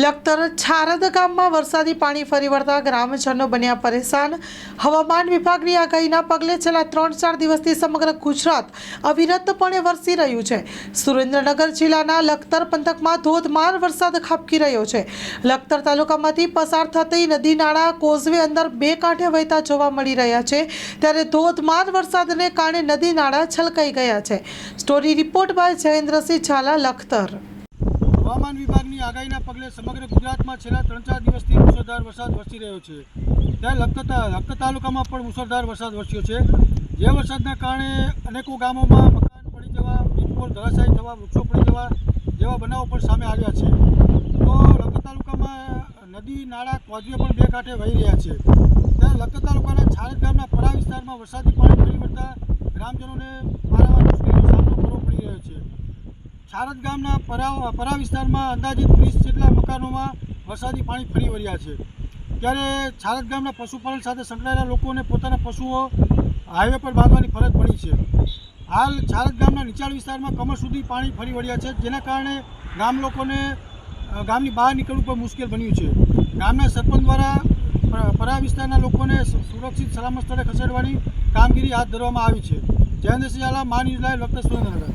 લખતર છારદ ગામમાં વરસાદી પાણી ફરી વળતા ગ્રામજનો બન્યા પરેશાન. હવામાન વિભાગની આગાહીના પગલે છેલ્લા ત્રણ ચાર દિવસથી સમગ્ર ગુજરાત અવિરતપણે વરસી રહ્યું છે. સુરેન્દ્રનગર જિલ્લાના લખતર પંથકમાં ધોધમાર વરસાદ ખાબકી રહ્યો છે. લખતર તાલુકામાંથી પસાર થતી નદી નાળા કોઝવે અંદર બે કાંઠે વહેતા જોવા મળી રહ્યા છે. ત્યારે ધોધમાર વરસાદને કારણે નદી નાળા છલકાઈ ગયા છે. Story report by Jayendrasinh Zala, Lakhtar. હવામાન વિભાગની આગાહીના પગલે સમગ્ર ગુજરાતમાં છેલ્લા ત્રણ ચાર દિવસથી મુસળધાર વરસાદ વરસી રહ્યો છે. ત્યારે લખતા લખત તાલુકામાં પણ મુસળધાર વરસાદ વરસ્યો છે. જે વરસાદના કારણે અનેકો ગામોમાં મકાન પડી જવા, વીજપોલ ધરાશાયી થવા, વૃક્ષો પડી જવા જેવા બનાવો પણ સામે આવ્યા છે. તો લખત તાલુકામાં નદી, નાળા કોઝવે પણ બે કાંઠે વહી રહ્યા છે. ત્યારે લખત તાલુકાના છારજ ગામના પરા વિસ્તારમાં વરસાદી પાણી ફરી વળતા ગ્રામજનોને પારાવાર મુશ્કેલીનો સામનો કરવો પડી રહ્યો છે છારદ ગામના પરા પરા વિસ્તારમાં અંદાજિત ત્રીસ જેટલા મકાનોમાં વરસાદી પાણી ફરી વળ્યા છે. ત્યારે છારદ ગામના પશુપાલન સાથે સંકળાયેલા લોકોને પોતાના પશુઓ હાઈવે પર બાંધવાની ફરજ પડી છે. હાલ છારદ ગામના નીચાણ વિસ્તારમાં કમર સુધી પાણી ફરી વળ્યા છે, જેના કારણે ગામ લોકોને ગામની બહાર નીકળવું પણ મુશ્કેલ બન્યું છે. ગામના સરપંચ દ્વારા પરા વિસ્તારના લોકોને સુરક્ષિત સલામત સ્થળે ખસેડવાની કામગીરી હાથ ધરવામાં આવી છે. જયેન્દ્રસિંહ ઝાલા મા ન્યૂઝ લાઈવ લખતર સુરેન્દ્રનગર.